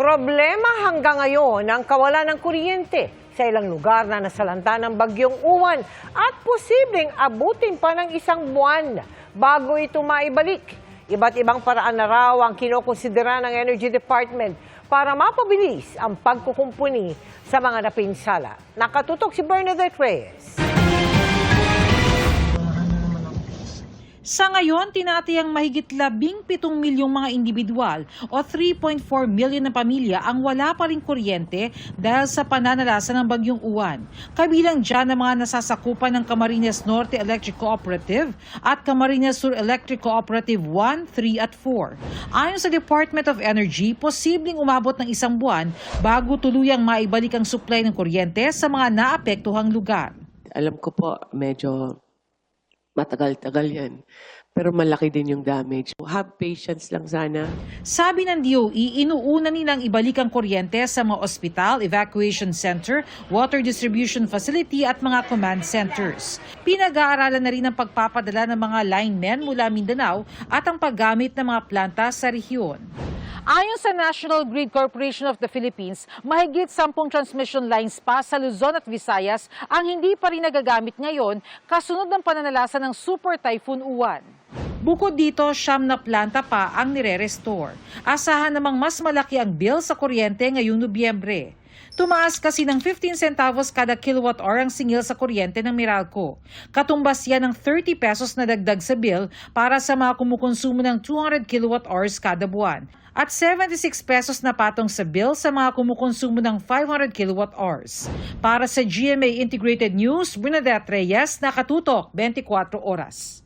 Problema hanggang ngayon ang kawalan ng kuryente sa ilang lugar na nasalanta ng bagyong uwan at posibleng abutin pa ng isang buwan bago ito maibalik. Iba't ibang paraan na raw ang kinokonsidera ng Energy Department para mapabilis ang pagkukumpuni sa mga napinsala. Nakatutok si Bernadette Reyes. Sa ngayon, tinatayang mahigit labing pitong milyong mga individual o 3.4 million na pamilya ang wala pa rin kuryente dahil sa pananalasa ng bagyong uwan. Kabilang dyan ang mga nasasakupan ng Camarines Norte Electric Cooperative at Camarines Sur Electric Cooperative 1, 3 at 4. Ayon sa Department of Energy, posibleng umabot ng isang buwan bago tuluyang maibalik ang supply ng kuryente sa mga naapektuhang lugar. alam ko po, medyo matagal-tagal yan. Pero malaki din yung damage. Have patience lang sana. Sabi ng DOE, inuuna nilang ibalik ang kuryente sa mga ospital, evacuation center, water distribution facility at mga command centers. Pinag-aaralan na rin ang pagpapadala ng mga linemen mula Mindanao at ang paggamit ng mga planta sa rehiyon. Ayon sa National Grid Corporation of the Philippines, mahigit 10 transmission lines pa sa Luzon at Visayas ang hindi pa rin nagagamit ngayon kasunod ng pananalasa ng Super Typhoon Uwan. Bukod dito, siyam na planta pa ang nire-restore. Asahan namang mas malaki ang bill sa kuryente ngayong Nobyembre. Tumaas kasi ng 15 centavos kada kilowatt hour ang singil sa kuryente ng Meralco. Katumbas yan ng 30 pesos na dagdag sa bill para sa mga kumukonsumo ng 200 kilowatt hours kada buwan. At 76 pesos na patong sa bill sa mga kumukonsumo ng 500 kilowatt hours. Para sa GMA Integrated News, Bernadette Reyes, nakatutok 24 oras.